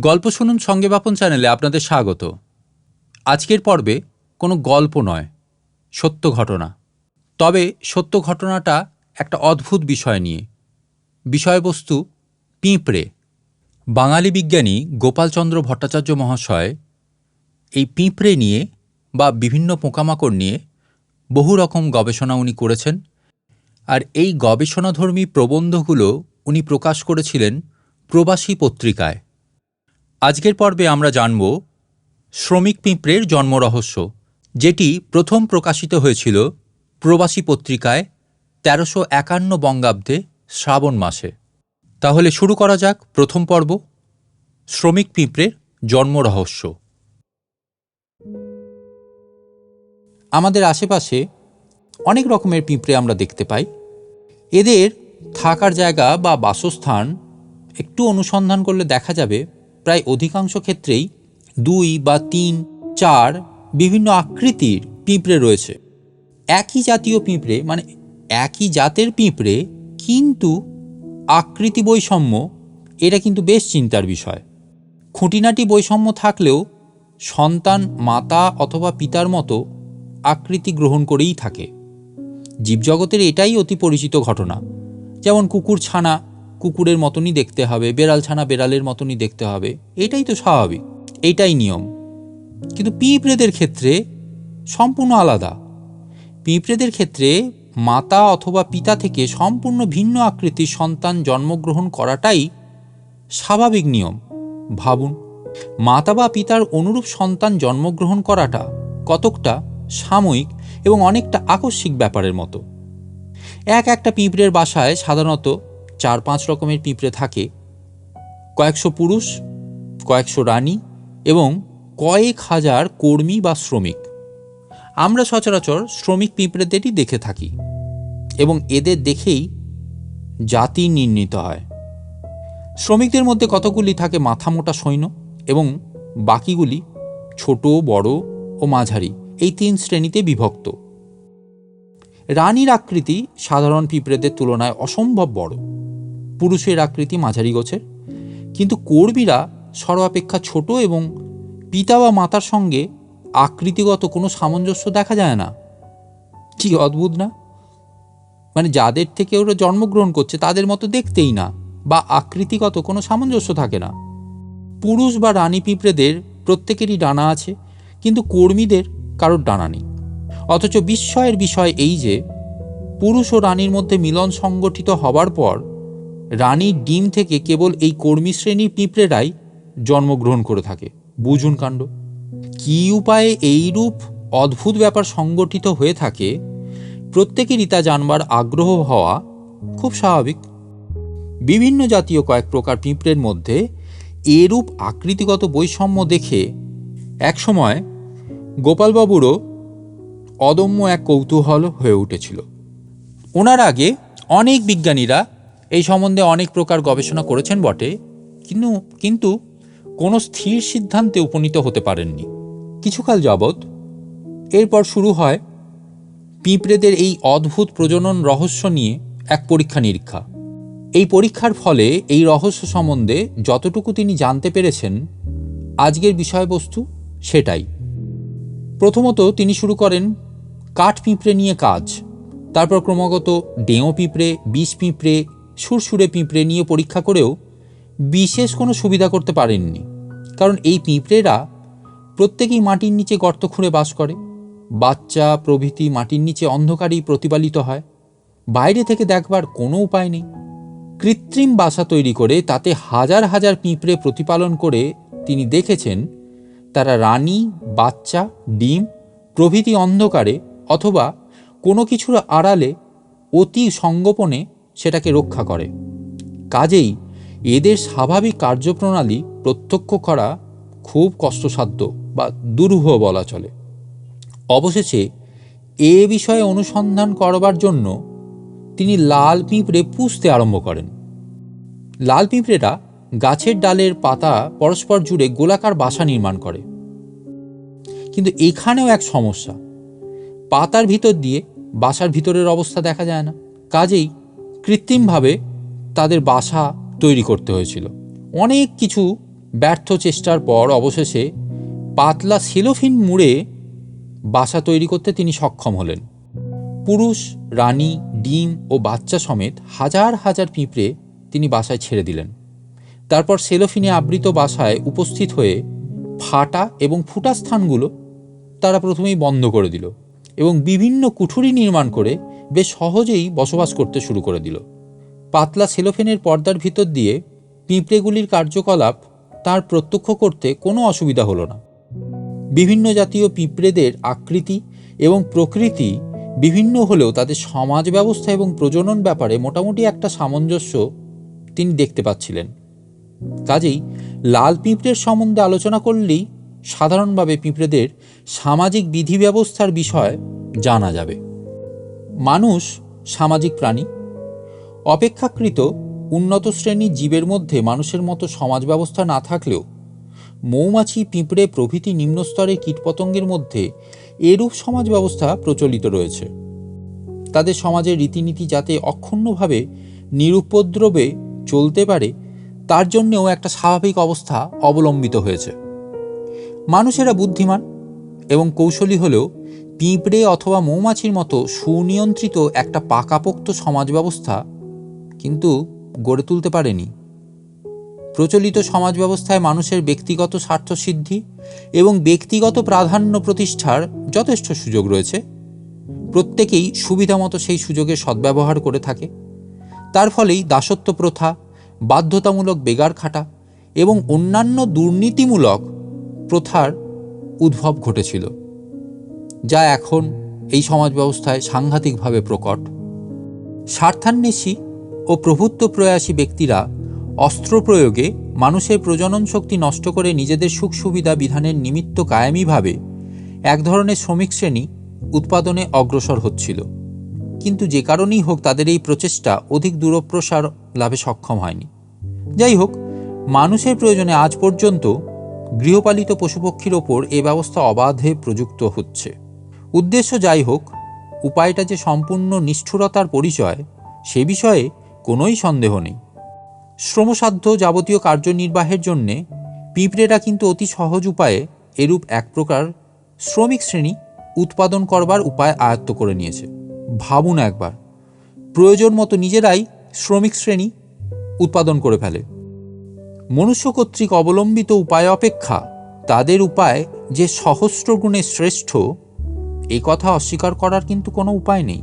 গল্প শুনুন সঙ্গে বাপন চ্যানেলে আপনাদের স্বাগত। আজকের পর্বে কোনো গল্প নয়, সত্য ঘটনা। তবে সত্য ঘটনাটা একটা অদ্ভুত বিষয় নিয়ে। বিষয়বস্তু পিঁপড়ে। বাঙালি বিজ্ঞানী গোপালচন্দ্র ভট্টাচার্য মহাশয় এই পিঁপড়ে নিয়ে বা বিভিন্ন পোকামাকড় নিয়ে বহু রকম গবেষণা উনি করেছেন আর এই গবেষণাধর্মী প্রবন্ধগুলো উনি প্রকাশ করেছিলেন প্রবাসী পত্রিকায়। আজকের পর্বে আমরা জানব শ্রমিক পিঁপড়ের জন্মরহস্য, যেটি প্রথম প্রকাশিত হয়েছিল প্রবাসী পত্রিকায় তেরোশো একান্ন বঙ্গাব্দে শ্রাবণ মাসে। তাহলে শুরু করা যাক প্রথম পর্ব, শ্রমিক পিঁপড়ের জন্মরহস্য। আমাদের আশেপাশে অনেক রকমের পিঁপড়ে আমরা দেখতে পাই। এদের থাকার জায়গা বা বাসস্থান একটু অনুসন্ধান করলে দেখা যাবে প্রায় অধিকাংশ ক্ষেত্রেই দুই বা তিন, চার বিভিন্ন আকৃতির পিঁপড়ে রয়েছে। একই জাতীয় পিঁপড়ে মানে একই জাতের পিঁপড়ে, কিন্তু আকৃতি বৈষম্য, এটা কিন্তু বেশ চিন্তার বিষয়। খুঁটিনাটি বৈষম্য থাকলেও সন্তান, মাতা অথবা পিতার মতো আকৃতি গ্রহণ করেই থাকে। জীবজগতের এটাই অতি পরিচিত ঘটনা। যেমন কুকুর ছানা কুকুরের মতনই দেখতে হবে, বেড়াল ছানা বেড়ালের মতনই দেখতে হবে, এটাই তো স্বাভাবিক এইটাই নিয়ম। কিন্তু পিঁপড়েদের ক্ষেত্রে সম্পূর্ণ আলাদা। পিঁপড়েদের ক্ষেত্রে মাতা অথবা পিতা থেকে সম্পূর্ণ ভিন্ন আকৃতির সন্তান জন্মগ্রহণ করাটাই স্বাভাবিক নিয়ম। ভাবুন, মাতা বা পিতার অনুরূপ সন্তান জন্মগ্রহণ করাটা কতকটা সাময়িক এবং অনেকটা আকস্মিক ব্যাপারের মতো। এক একটা পিঁপড়ের বাসায় সাধারণত চার পাঁচ রকমের পিঁপড়ে থাকে। কয়েকশো পুরুষ, কয়েকশো রানী এবং কয়েক হাজার কর্মী বা শ্রমিক। আমরা সচরাচর শ্রমিক পিঁপড়েদেরই দেখে থাকি এবং এদের দেখেই জাতি নির্ণীত হয়। শ্রমিকদের মধ্যে কতগুলি থাকে মাথামোটা সৈন্য এবং বাকিগুলি ছোট, বড় ও মাঝারি। এই তিন শ্রেণীতে বিভক্ত। রানীর আকৃতি সাধারণ পিঁপড়েদের তুলনায় অসম্ভব বড়। পুরুষের আকৃতি মাঝারি গোছের। কিন্তু কর্মীরা সর্বাপেক্ষা ছোট এবং পিতা বা মাতার সঙ্গে আকৃতিগত কোনো সামঞ্জস্য দেখা যায় না। কি অদ্ভুত না? মানে যাদের থেকে ওরা জন্মগ্রহণ করছে, তাদের মতো দেখতেই না বা আকৃতিগত কোনো সামঞ্জস্য থাকে না। পুরুষ বা রানী পিঁপড়েদের প্রত্যেকেরই ডানা আছে, কিন্তু কর্মীদের কারোর ডানা নেই। অথচ বিস্ময়ের বিষয় এই যে, পুরুষ ও রানীর মধ্যে মিলন সংগঠিত হবার পর রানীর ডিম থেকে কেবল এই কর্মী শ্রেণির পিঁপড়েরাই জন্মগ্রহণ করে থাকে। বুঝুন কাণ্ড, কী উপায়ে এইরূপ অদ্ভুত ব্যাপার সংগঠিত হয়ে থাকে, প্রত্যেকেরই তা জানবার আগ্রহ হওয়া খুব স্বাভাবিক। বিভিন্ন জাতীয় কয়েক প্রকার পিঁপড়ের মধ্যে এরূপ আকৃতিগত বৈষম্য দেখে, একসময় গোপালবাবুরও অদম্য এক কৌতূহল হয়ে উঠেছিল। ওনার আগে অনেক বিজ্ঞানীরা এই সম্বন্ধে অনেক প্রকার গবেষণা করেছেন বটে, কিন্তু কিন্তু কোনো স্থির সিদ্ধান্তে উপনীত হতে পারেননি। কিছুকাল যাবৎ এরপর শুরু হয় পিঁপড়েদের এই অদ্ভুত প্রজনন রহস্য নিয়ে এক পরীক্ষা নিরীক্ষা। এই পরীক্ষার ফলে এই রহস্য সম্বন্ধে যতটুকু তিনি জানতে পেরেছেন, আজকের বিষয়বস্তু সেটাই। প্রথমত তিনি শুরু করেন কাঠ পিঁপড়ে নিয়ে কাজ। তারপর ক্রমাগত ডেঁও পিঁপড়ে, বিষ পিঁপড়ে, সুরসুরে পিঁপড়ে নিয়ে পরীক্ষা করেও বিশেষ কোনো সুবিধা করতে পারেননি। কারণ এই পিঁপড়েরা প্রত্যেকেই মাটির নিচে গর্ত খুঁড়ে বাস করে। বাচ্চা প্রভৃতি মাটির নিচে অন্ধকারেই প্রতিপালিত হয়। বাইরে থেকে দেখবার কোনো উপায় নেই। কৃত্রিম বাসা তৈরি করে তাতে হাজার হাজার পিঁপড়ে প্রতিপালন করে তিনি দেখেছেন, তারা রানী, বাচ্চা, ডিম, প্রভৃতি অন্ধকারে অথবা কোনো কিছুর আড়ালে অতি সঙ্গোপনে সেটাকে রক্ষা করে। কাজেই এদের স্বাভাবিক কার্যপ্রণালী প্রত্যক্ষ করা খুব কষ্টসাধ্য বা দুরূহ বলা চলে। অবশেষে এ বিষয়ে অনুসন্ধান করবার জন্য তিনি লাল পিঁপড়ে পুষতে আরম্ভ করেন। লাল পিঁপড়েরা গাছের ডালের পাতা পরস্পর জুড়ে গোলাকার বাসা নির্মাণ করে। কিন্তু এখানেও এক সমস্যা। পাতার ভিতর দিয়ে বাসার ভিতরের অবস্থা দেখা যায় না। কাজেই কৃত্রিমভাবে তাদের বাসা তৈরি করতে হয়েছিল। অনেক কিছু ব্যর্থ চেষ্টার পর অবশেষে পাতলা সেলোফিন মুড়ে বাসা তৈরি করতে তিনি সক্ষম হলেন। পুরুষ, রানী, ডিম ও বাচ্চা সমেত হাজার হাজার পিঁপড়ে তিনি বাসায় ছেড়ে দিলেন। তারপর সেলোফিনে আবৃত বাসায় উপস্থিত হয়ে ফাটা এবং ফুটা স্থানগুলো তারা প্রথমেই বন্ধ করে দিল। এবং বিভিন্ন কুঠুরি নির্মাণ করে বেশ সহজেই বসবাস করতে শুরু করে দিল। পাতলা সেলোফেনের পর্দার ভিতর দিয়ে পিঁপড়েগুলির কার্যকলাপ তার প্রত্যক্ষ করতে কোনো অসুবিধা হলো না। বিভিন্ন জাতীয় পিঁপড়েদের আকৃতি এবং প্রকৃতি বিভিন্ন হলেও তাদের সমাজ ব্যবস্থা এবং প্রজনন ব্যাপারে মোটামুটি একটা সামঞ্জস্য তিনি দেখতে পাচ্ছিলেন। কাজেই লাল পিঁপড়ের সম্বন্ধে আলোচনা করলেই সাধারণভাবে পিঁপড়েদের সামাজিক বিধি ব্যবস্থার বিষয় জানা যাবে। মানুষ সামাজিক প্রাণী। অপেক্ষাকৃত উন্নত শ্রেণির জীবের মধ্যে মানুষের মতো সমাজ ব্যবস্থা না থাকলেও মৌমাছি, পিঁপড়ে প্রভৃতি নিম্নস্তরের কীটপতঙ্গের মধ্যে এরূপ সমাজ ব্যবস্থা প্রচলিত রয়েছে। তাদের সমাজের রীতিনীতি যাতে অক্ষুণ্ণভাবে নিরুপদ্রবে চলতে পারে, তার জন্যেও একটা স্বাভাবিক অবস্থা অবলম্বিত হয়েছে। মানুষেরা বুদ্ধিমান এবং কৌশলী হলেও পিঁপড়ে অথবা মৌমাছির মতো সুনিয়ন্ত্রিত একটা পাকাপোক্ত সমাজ ব্যবস্থা কিন্তু গড়ে তুলতে পারেনি। প্রচলিত সমাজ ব্যবস্থায় মানুষের ব্যক্তিগত স্বার্থসিদ্ধি এবং ব্যক্তিগত প্রাধান্য প্রতিষ্ঠার যথেষ্ট সুযোগ রয়েছে। প্রত্যেকেই সুবিধামতো সেই সুযোগের সদ্ব্যবহার করে থাকে। তার ফলেই দাসত্ব প্রথা, বাধ্যতামূলক বেগার খাটা এবং অন্যান্য দুর্নীতিমূলক প্রথার উদ্ভব ঘটেছিল, যা এখন এই সমাজ ব্যবস্থায় সাংঘাতিকভাবে প্রকট। স্বার্থান্বেষী ও প্রভুত্ব প্রয়াসী ব্যক্তিরা অস্ত্র প্রয়োগে মানুষের প্রজনন শক্তি নষ্ট করে নিজেদের সুখ সুবিধা বিধানের নিমিত্ত কায়েমীভাবে এক ধরনের শ্রমিক শ্রেণি উৎপাদনে অগ্রসর হচ্ছিল। কিন্তু যে কারণেই হোক তাদের এই প্রচেষ্টা অধিক দূরপ্রসার লাভে সক্ষম হয়নি। যাই হোক, মানুষের প্রয়োজনে আজ পর্যন্ত গৃহপালিত পশুপক্ষীর ওপর এ ব্যবস্থা অবাধে প্রযুক্ত হচ্ছে। উদ্দেশ্য যাই হোক, উপায়টা যে সম্পূর্ণ নিষ্ঠুরতার পরিচয়, সে বিষয়ে কোনোই সন্দেহ নেই। শ্রমসাধ্য যাবতীয় কার্যনির্বাহের জন্যে পিঁপড়েরা কিন্তু অতি সহজ উপায়ে এরূপ এক প্রকার শ্রমিক শ্রেণি উৎপাদন করবার উপায় আয়ত্ত করে নিয়েছে। ভাবুন একবার, প্রয়োজন মতো নিজেরাই শ্রমিক শ্রেণি উৎপাদন করে ফেলে। মনুষ্য কর্তৃক অবলম্বিত উপায় অপেক্ষা। তাদের উপায় যে সহস্র গুণে শ্রেষ্ঠ, এ কথা অস্বীকার করার কিন্তু কোনো উপায় নেই।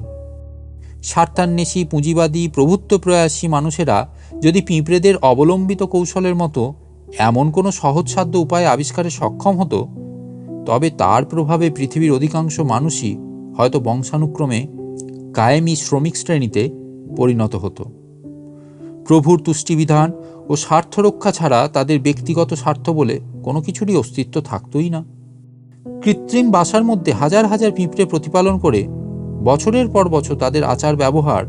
স্বার্থান্বেষী, পুঁজিবাদী প্রভুত্ব প্রয়াসী মানুষেরা যদি পিঁপড়েদের অবলম্বিত কৌশলের মতো এমন কোনো সহজসাধ্য উপায় আবিষ্কারে সক্ষম হতো, তবে তার প্রভাবে পৃথিবীর অধিকাংশ মানুষই হয়তো বংশানুক্রমে কায়েমি শ্রমিক শ্রেণীতে পরিণত হতো। প্রভুর তুষ্টিবিধান ও স্বার্থ রক্ষা ছাড়া তাদের ব্যক্তিগত স্বার্থ বলে কোনো কিছুরই অস্তিত্ব থাকতই না। কৃত্রিম বাসার মধ্যে হাজার হাজার পিঁপড়ে প্রতিপালন করে বছরের পর বছর তাদের আচার ব্যবহার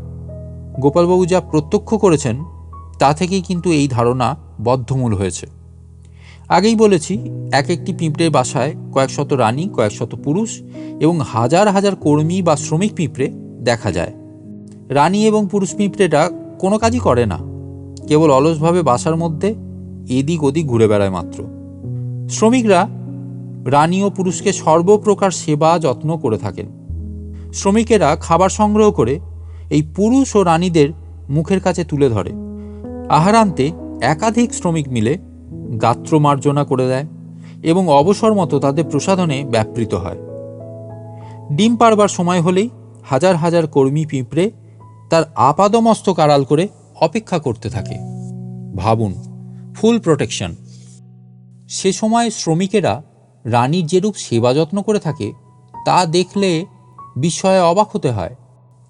গোপালবাবু যা প্রত্যক্ষ করেছেন, তা থেকেই কিন্তু এই ধারণা বদ্ধমূল হয়েছে। আগেই বলেছি, এক একটি পিঁপড়ের বাসায় কয়েক শত রানী, কয়েক শত পুরুষ এবং হাজার হাজার কর্মী বা শ্রমিক পিঁপড়ে দেখা যায়। রানী এবং পুরুষ পিঁপড়েটা কোনো কাজই করে না। কেবল অলসভাবে বাসার মধ্যে এদিক ওদিক ঘুরে বেড়ায় মাত্র। শ্রমিকরা রানী ও পুরুষকে সর্বপ্রকার সেবা, যত্ন করে থাকেন। শ্রমিকেরা খাবার সংগ্রহ করে এই পুরুষ ও রানীদের মুখের কাছে তুলে ধরে। আহারান্তে একাধিক শ্রমিক মিলে গাত্র মার্জনা করে দেয় এবং অবসর মতো তাদের প্রসাধনে ব্যাপৃত হয়। ডিম পারবার সময় হলেই হাজার হাজার কর্মী পিঁপড়ে তার আপাদমস্তক আড়াল করে অপেক্ষা করতে থাকে। ভাবুন, ফুল প্রোটেকশন। সে সময় শ্রমিকেরা রানীর যেরূপ সেবা যত্ন করে থাকে, তা দেখলে বিস্ময়ে অবাক হতে হয়।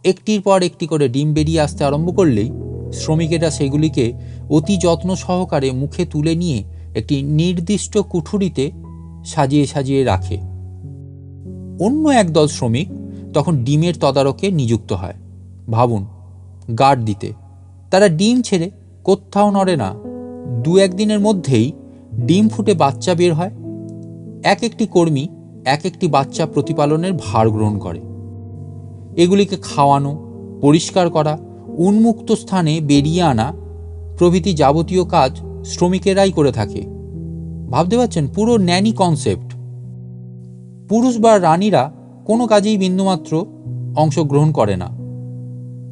একটির পর একটি করে ডিম বেরিয়ে আসতে আরম্ভ করলেই শ্রমিকেরা সেগুলিকে অতি যত্ন সহকারে মুখে তুলে নিয়ে একটি নির্দিষ্ট কুঠুরিতে সাজিয়ে সাজিয়ে রাখে। অন্য একদল শ্রমিক তখন ডিমের তদারকে নিযুক্ত হয়। ভাবুন, গার্ড দিতে। তারা ডিম ছেড়ে কোথাও নড়ে না। দু একদিনের মধ্যেই ডিম ফুটে বাচ্চা বের হয়। এক একটি কর্মী এক একটি বাচ্চা প্রতিপালনের ভার গ্রহণ করে। এগুলিকে খাওয়ানো, পরিষ্কার করা, উন্মুক্ত স্থানে বেরিয়ে আনা প্রভৃতি যাবতীয় কাজ শ্রমিকেরাই করে থাকে। ভাবতে পারছেন? পুরো ন্যানি কনসেপ্ট পুরুষ বা রানীরা কোনো কাজেই বিন্দুমাত্র অংশগ্রহণ করে না।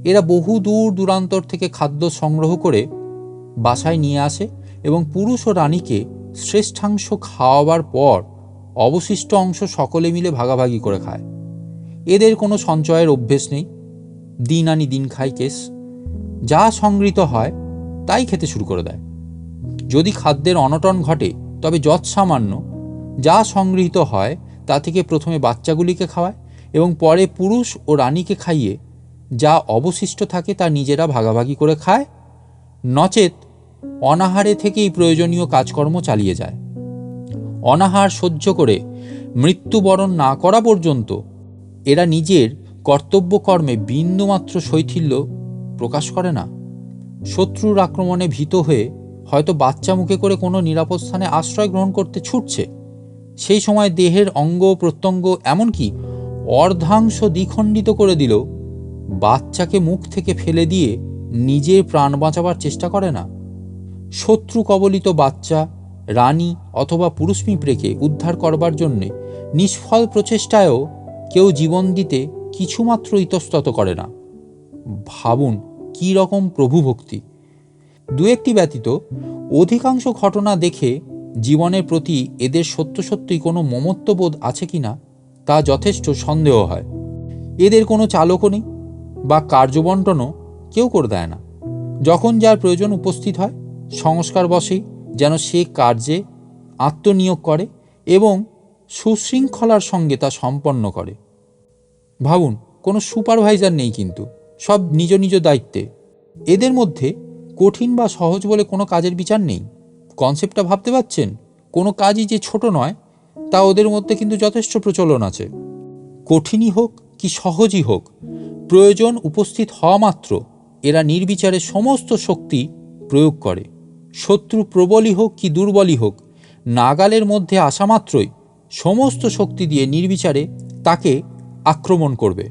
এরা বহু দূর দূরান্তর থেকে খাদ্য সংগ্রহ করে বাসায় নিয়ে আসে এবং পুরুষ ও রানীকে শ্রেষ্ঠাংশ খাওয়াবার পর অবশিষ্ট অংশ সকলে মিলে ভাগাভাগি করে খায়। এদের কোনো সঞ্চয়ের অভ্যেস নেই। দিন আনি দিন খাই কেস যা সংগৃহীত হয় তাই খেতে শুরু করে দেয়। যদি খাদ্যের অনটন ঘটে, তবে যৎসামান্য যা সংগৃহীত হয় তা থেকে প্রথমে বাচ্চাগুলিকে খাওয়ায় এবং পরে পুরুষ ও রানীকে খাইয়ে যা অবশিষ্ট থাকে তা নিজেরা ভাগাভাগি করে খায়। নচেত অনাহারে থেকেই প্রয়োজনীয় কাজকর্ম চালিয়ে যায়। অনাহার সহ্য করে মৃত্যুবরণ না করা পর্যন্ত এরা নিজের কর্তব্যকর্মে বিন্দুমাত্র শৈথিল্য প্রকাশ করে না। শত্রুর আক্রমণে ভীত হয়ে হয়তো বাচ্চা মুখে করে কোনো নিরাপদ স্থানে আশ্রয় গ্রহণ করতে ছুটছে। সেই সময় দেহের অঙ্গ প্রত্যঙ্গ এমনকি অর্ধাংশ দ্বিখণ্ডিত করে দিল বাচ্চাকে মুখ থেকে ফেলে দিয়ে নিজের প্রাণ বাঁচাবার চেষ্টা করে না। শত্রু কবলিত বাচ্চা, রানী অথবা পুরুষ পিঁপড়েকে উদ্ধার করবার জন্যে নিষ্ফল প্রচেষ্টায়ও কেউ জীবন দিতে কিছুমাত্র ইতস্তত করে না। ভাবুন, কী রকম প্রভুভক্তি। দু একটি ব্যতীত, অধিকাংশ ঘটনা দেখে জীবনের প্রতি এদের সত্য সত্যই কোনো মমত্ববোধ আছে কি না তা যথেষ্ট সন্দেহ হয়। এদের কোনো চালকও নেই। বা কার্যবন্টনও কেউ করে দেয় না। যখন যার প্রয়োজন উপস্থিত হয়, সংস্কার বসেই যেন সে কার্যে আত্মনিয়োগ করে এবং সুশৃঙ্খলার সঙ্গে তা সম্পন্ন করে। ভাবুন, কোনো সুপারভাইজার নেই কিন্তু, সব নিজ নিজ দায়িত্বে। এদের মধ্যে কঠিন বা সহজ বলে কোনো কাজের বিচার নেই। কনসেপ্টটা ভাবতে পারছেন? কোনো কাজই যে ছোট নয়, তা ওদের মধ্যে কিন্তু যথেষ্ট প্রচলন আছে। কঠিনই হোক কি সহজই হোক প্রয়োজন উপস্থিত হওয়া মাত্র, এরা নির্বিচারে সমস্ত শক্তি প্রয়োগ করে। শত্রু প্রবলই হোক কি দুর্বলই হোক, নাগালের মধ্যে আসা মাত্রই সমস্ত শক্তি দিয়ে নির্বিচারে তাকে আক্রমণ করবে।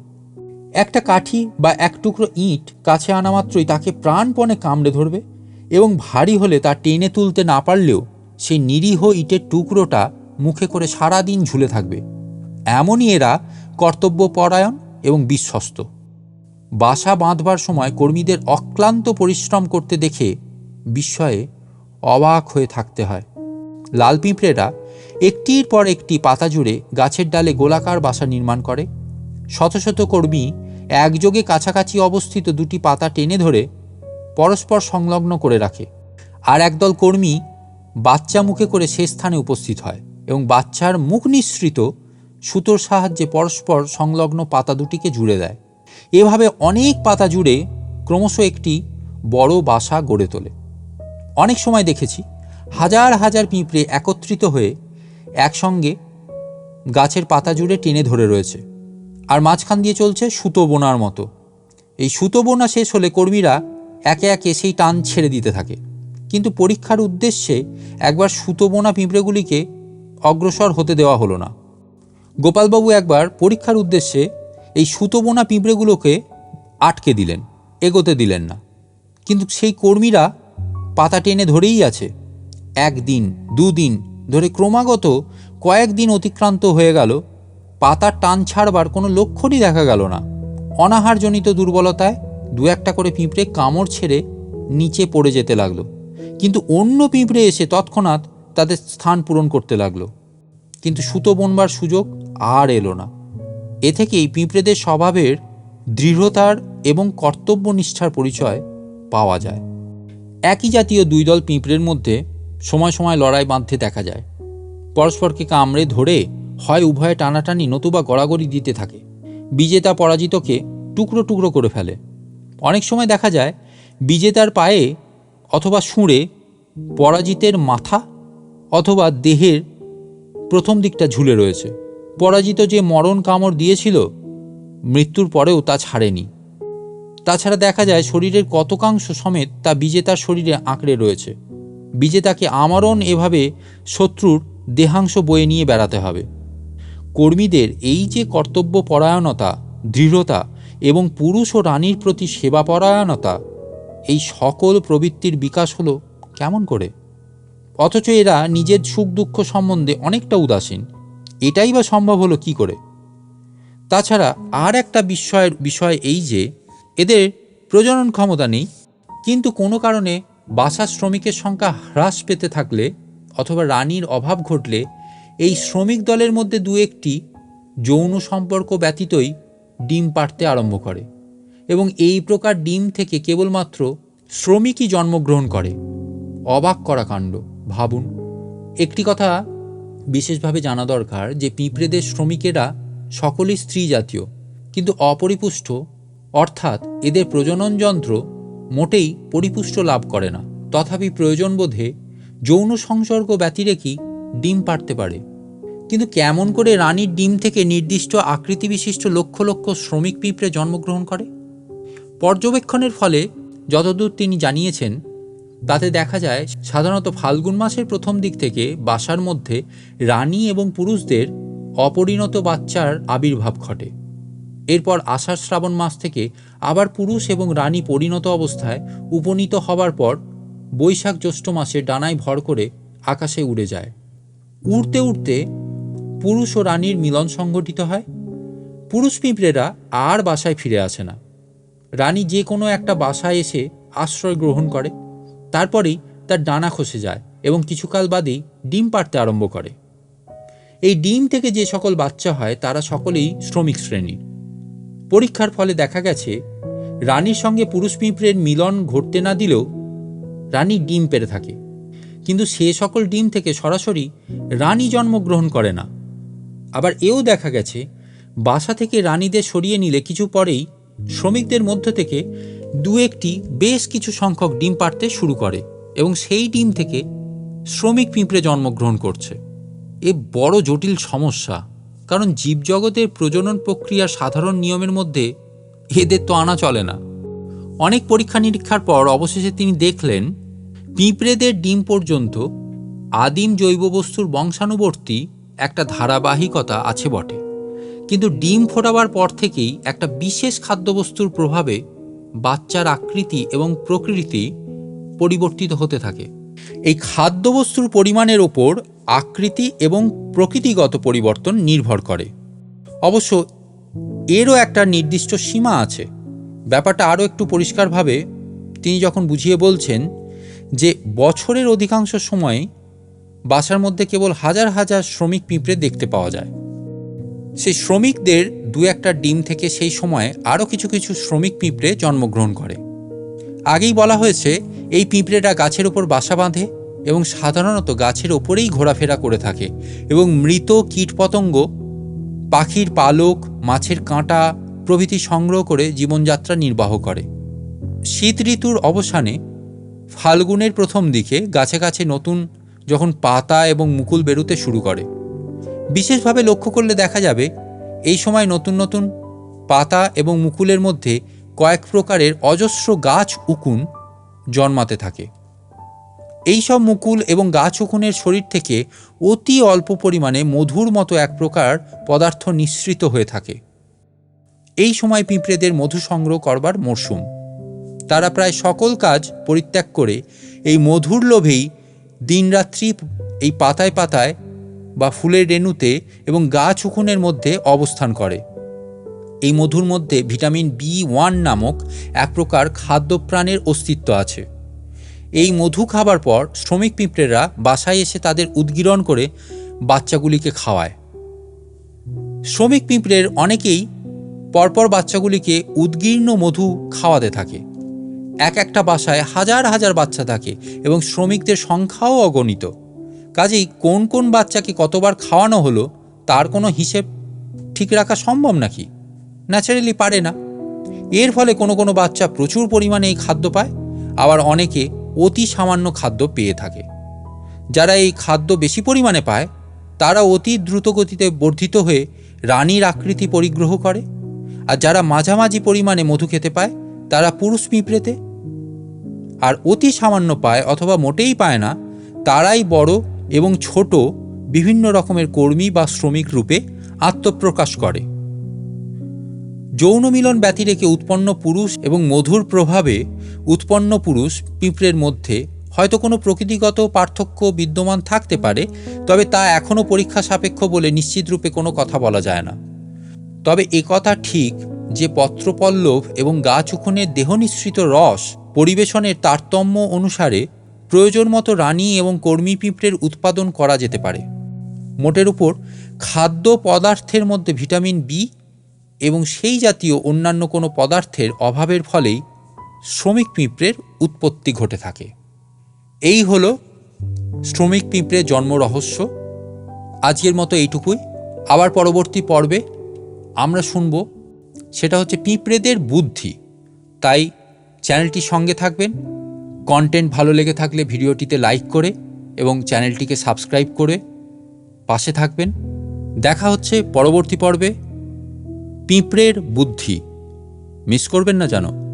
একটা কাঠি বা এক টুকরো ইঁট কাছে আনা মাত্রই তাকে প্রাণপণে কামড়ে ধরবে এবং ভারী হলে তা টেনে তুলতে না পারলেও সেই নিরীহ ইটের টুকরোটা মুখে করে সারা দিন ঝুলে থাকবে। এমনই এরা কর্তব্যপরায়ণ এবং বিশ্বস্ত। বাসা বাঁধবার সময় কর্মীদের অক্লান্ত পরিশ্রম করতে দেখে বিস্ময়ে অবাক হয়ে থাকতে হয়। লাল পিঁপড়েরা একটির পর একটি পাতা জুড়ে গাছের ডালে গোলাকার বাসা নির্মাণ করে। শত শত কর্মী একযোগে কাছাকাছি অবস্থিত দুটি পাতা টেনে ধরে পরস্পর সংলগ্ন করে রাখে। আর একদল কর্মী বাচ্চা মুখে করে সে স্থানে উপস্থিত হয় এবং বাচ্চার মুখ নিঃসৃত সুতোর সাহায্যে পরস্পর সংলগ্ন পাতা দুটিকে জুড়ে দেয়। এভাবে অনেক পাতা জুড়ে ক্রমশ একটি বড় বাসা গড়ে তোলে। অনেক সময় দেখেছি হাজার হাজার পিঁপড়ে একত্রিত হয়ে একসঙ্গে গাছের পাতা জুড়ে টেনে ধরে রয়েছে আর মাঝখান দিয়ে চলছে সুতো বোনার মতো। এই সুতো বোনা শেষ হলে কর্মীরা একে একে সেই টান ছেড়ে দিতে থাকে। কিন্তু পরীক্ষার উদ্দেশ্যে একবার সুতো বোনা পিঁপড়েগুলিকে অগ্রসর হতে দেওয়া হলো না। গোপালবাবু একবার পরীক্ষার উদ্দেশ্যে এই সুতো বোনা পিঁপড়েগুলোকে আটকে দিলেন, এগোতে দিলেন না। কিন্তু সেই কর্মীরা পাতা টেনে ধরেই আছে। একদিন, দুদিন ধরে ক্রমাগত কয়েকদিন অতিক্রান্ত হয়ে গেল পাতার টান ছাড়বার কোনো লক্ষণই দেখা গেল না। অনাহারজনিত দুর্বলতায় দু একটা করে পিঁপড়ে কামড় ছেড়ে নিচে পড়ে যেতে লাগল। কিন্তু অন্য পিঁপড়ে এসে তৎক্ষণাৎ তাদের স্থান পূরণ করতে লাগল। কিন্তু সুতো বনবার সুযোগ আর এলো না। এ থেকেই পিঁপড়েদের স্বভাবের দৃঢ়তার এবং কর্তব্যনিষ্ঠার পরিচয় পাওয়া যায়। একই জাতীয় দুই দল পিঁপড়ের মধ্যে সময় সময় লড়াই বাঁধতে দেখা যায়। পরস্পরকে কামড়ে ধরে হয় উভয়ে টানাটানি নতুবা গড়াগড়ি দিতে থাকে। বিজেতা পরাজিতকে টুকরো টুকরো করে ফেলে। অনেক সময় দেখা যায়, বিজেতার পায়ে অথবা সুঁড়ে পরাজিতের মাথা অথবা দেহের প্রথম দিকটা ঝুলে রয়েছে। পরাজিত যে মরণ কামড় দিয়েছিল, মৃত্যুর পরেও তা ছাড়েনি। তাছাড়া দেখা যায় শরীরের কতকাংশ সমেত তা বিজেতার শরীরে আঁকড়ে রয়েছে। বিজেতাকে আমরণ এভাবে শত্রুর দেহাংশ বয়ে নিয়ে বেড়াতে হবে। কর্মীদের এই যে কর্তব্য পরায়ণতা, দৃঢ়তা এবং পুরুষ ও রানীর প্রতি সেবা পরায়ণতা, এই সকল প্রবৃত্তির বিকাশ হলো কেমন করে? অথচ এরা নিজের সুখ দুঃখ সম্বন্ধে অনেকটা উদাসীন। এটাই বা সম্ভব হলো কি করে? তাছাড়া আর একটা বিস্ময়ের বিষয় এই যে, এদের প্রজনন ক্ষমতা নেই, কিন্তু কোনো কারণে বাসা শ্রমিকের সংখ্যা হ্রাস পেতে থাকলে অথবা রানীর অভাব ঘটলে এই শ্রমিক দলের মধ্যে দু একটি যৌন সম্পর্ক ব্যতীতই ডিম পাড়তে আরম্ভ করে এবং এই প্রকার ডিম থেকে কেবলমাত্র শ্রমিকই জন্মগ্রহণ করে। অবাক করা কাণ্ড, ভাবুন। একটি কথা বিশেষভাবে জানা দরকার যে পিঁপড়েদের শ্রমিকেরা সকলেই স্ত্রী জাতীয়, কিন্তু অপরিপুষ্ট, অর্থাৎ এদের প্রজনন যন্ত্র মোটেই পরিপুষ্ট লাভ করে না। তথাপি প্রয়োজন বোধে যৌন সংসর্গ ব্যতিরেকেই ডিম পাড়তে পারে। কিন্তু কেমন করে রানীর ডিম থেকে নির্দিষ্ট আকৃতি বিশিষ্ট লক্ষ লক্ষ শ্রমিক পিঁপড়ে জন্মগ্রহণ করে? পর্যবেক্ষণের ফলে যতদূর তিনি জানিয়েছেন তাতে দেখা যায়, সাধারণত ফাল্গুন মাসের প্রথম দিক থেকে বাসার মধ্যে রানী এবং পুরুষদের অপরিণত বাচ্চার আবির্ভাব ঘটে। এরপর আষাঢ় শ্রাবণ মাস থেকে আবার পুরুষ এবং রানী পরিণত অবস্থায় উপনীত হবার পর বৈশাখ জ্যৈষ্ঠ মাসে ডানায় ভর করে আকাশে উড়ে যায়। উড়তে উড়তে পুরুষ ও রানীর মিলন সংঘটিত হয়। পুরুষ পিঁপড়েরা আর বাসায় ফিরে আসে না। রানী যে কোনো একটা বাসায় এসে আশ্রয় গ্রহণ করে। তারপরেই তার ডানা খসে যায় এবং কিছুকাল বাদেই ডিম পাড়তে আরম্ভ করে। এই ডিম থেকে যে সকল বাচ্চা হয়, তারা সকলেই শ্রমিক শ্রেণির। পরীক্ষার ফলে দেখা গেছে, রানীর সঙ্গে পুরুষ পিঁপড়ের মিলন ঘটতে না দিলেও রানী ডিম পেরে থাকে। কিন্তু সে সকল ডিম থেকে সরাসরি রানী জন্মগ্রহণ করে না। আবার এও দেখা গেছে, বাসা থেকে রানীদের সরিয়ে নিলে কিছু পরেই শ্রমিকদের মধ্য থেকে দু একটি বেশ কিছু সংখ্যক ডিম পাড়তে শুরু করে এবং সেই ডিম থেকে শ্রমিক পিঁপড়ে জন্মগ্রহণ করছে। এ বড় জটিল সমস্যা, কারণ জীবজগতের প্রজনন প্রক্রিয়া সাধারণ নিয়মের মধ্যে এদের তো আনা চলে না। অনেক পরীক্ষা নিরীক্ষার পর অবশেষে তিনি দেখলেন, পিঁপড়েদের ডিম পর্যন্ত আদিম জৈব বস্তুর বংশানুবর্তী একটা ধারাবাহিকতা আছে বটে। কিন্তু ডিম ফোটাবার পর থেকেই একটা বিশেষ খাদ্যবস্তুর প্রভাবে বাচ্চার আকৃতি এবং প্রকৃতি পরিবর্তিত হতে থাকে। এই খাদ্যবস্তুর পরিমাণের ওপর আকৃতি এবং প্রকৃতিগত পরিবর্তন নির্ভর করে। অবশ্য এরও একটা নির্দিষ্ট সীমা আছে। ব্যাপারটা আরও একটু পরিষ্কারভাবে তিনি যখন বুঝিয়ে বলছেন যে বছরের অধিকাংশ সময় বাসার মধ্যে কেবল হাজার হাজার শ্রমিক পিঁপড়ে দেখতে পাওয়া যায়। সেই শ্রমিকদের দু একটা ডিম থেকে সেই সময়ে আরও কিছু কিছু শ্রমিক পিঁপড়ে জন্মগ্রহণ করে। আগেই বলা হয়েছে, এই পিঁপড়েরা গাছের ওপর বাসা বাঁধে এবং সাধারণত গাছের ওপরেই ঘোরাফেরা করে থাকে এবং মৃত কীটপতঙ্গ, পাখির পালক, মাছের কাঁটা প্রভৃতি সংগ্রহ করে জীবনযাত্রা নির্বাহ করে। শীত ঋতুর অবসানে ফাল্গুনের প্রথম দিকে গাছে গাছে নতুন যখন পাতা এবং মুকুল বেরোতে শুরু করে। বিশেষভাবে লক্ষ্য করলে দেখা যাবে, এই সময় নতুন নতুন পাতা এবং মুকুলের মধ্যে কয়েক প্রকারের অজস্র গাছ উকুন জন্মাতে থাকে। এই সব মুকুল এবং গাছ উকুনের শরীর থেকে অতি অল্প পরিমাণে মধুর মতো এক প্রকার পদার্থ নিঃসৃত হয়ে থাকে। এই সময় পিঁপড়েদের মধু সংগ্রহ করবার মরশুম। তারা প্রায় সকল কাজ পরিত্যাগ করে এই মধুর লোভেই দিনরাত্রি এই পাতায় পাতায় বা ফুলের রেণুতে এবং গাছ উকুনের মধ্যে অবস্থান করে। এই মধুর মধ্যে ভিটামিন বি ওয়ান নামক এক প্রকার খাদ্যপ্রাণের অস্তিত্ব আছে। এই মধু খাবার পর শ্রমিক পিঁপড়েরা বাসায় এসে তাদের উদ্গীরণ করে বাচ্চাগুলিকে খাওয়ায়। শ্রমিক পিঁপড়ের অনেকেই পরপর বাচ্চাগুলিকে উদ্গীর্ণ মধু খাওয়াতে থাকে। এক একটা বাসায় হাজার হাজার বাচ্চা থাকে এবং শ্রমিকদের সংখ্যাও অগণিত। কাজেই কোন কোন বাচ্চাকে কতবার খাওয়ানো হলো, তার কোনো হিসেব ঠিক রাখা সম্ভব নাকি? ন্যাচারালি পারে না। এর ফলে কোনো কোনো বাচ্চা প্রচুর পরিমাণে এই খাদ্য পায়, আবার অনেকে অতি সামান্য খাদ্য পেয়ে থাকে। যারা এই খাদ্য বেশি পরিমাণে পায়, তারা অতি দ্রুত গতিতে বর্ধিত হয়ে রানীর আকৃতি পরিগ্রহ করে, আর যারা মাঝামাঝি পরিমাণে মধু খেতে পায়, তারা পুরুষ পিঁপড়েতে। আর অতি সামান্য পায় অথবা মোটেই পায় না, তারাই বড় এবং ছোট বিভিন্ন রকমের কর্মী বা শ্রমিক রূপে আত্মপ্রকাশ করে। যৌন মিলন ব্যতিরেকে উৎপন্ন পুরুষ এবং মধুর প্রভাবে উৎপন্ন পুরুষ পিঁপড়ের মধ্যে হয়তো কোনো প্রকৃতিগত পার্থক্য বিদ্যমান থাকতে পারে, তবে তা এখনও পরীক্ষা সাপেক্ষ বলে নিশ্চিত রূপে কোনো কথা বলা যায় না। তবে একথা ঠিক যে পত্রপল্লব এবং গাছ উখনের দেহনিঃসৃত রস পরিবেশনের তারতম্য অনুসারে প্রয়োজন মতো রানী এবং কর্মী পিঁপড়ের উৎপাদন করা যেতে পারে। মোটের উপর খাদ্য পদার্থের মধ্যে ভিটামিন বি এবং সেই জাতীয় অন্যান্য কোনো পদার্থের অভাবের ফলেই শ্রমিক পিঁপড়ের উৎপত্তি ঘটে থাকে। এই হল শ্রমিক পিঁপড়ের জন্ম রহস্য। আজকের মতো এইটুকুই। আবার পরবর্তী পর্বে আমরা শুনব, সেটা হচ্ছে পিঁপড়েদের বুদ্ধি। তাই চ্যানেলটির সঙ্গে থাকবেন। কন্টেন্ট ভালো লেগে থাকলে ভিডিওটিতে লাইক করে এবং চ্যানেলটিকে সাবস্ক্রাইব করে পাশে থাকবেন। দেখা হচ্ছে পরবর্তী পর্বে। পিঁপড়ের বুদ্ধি। মিস করবেন না জানো?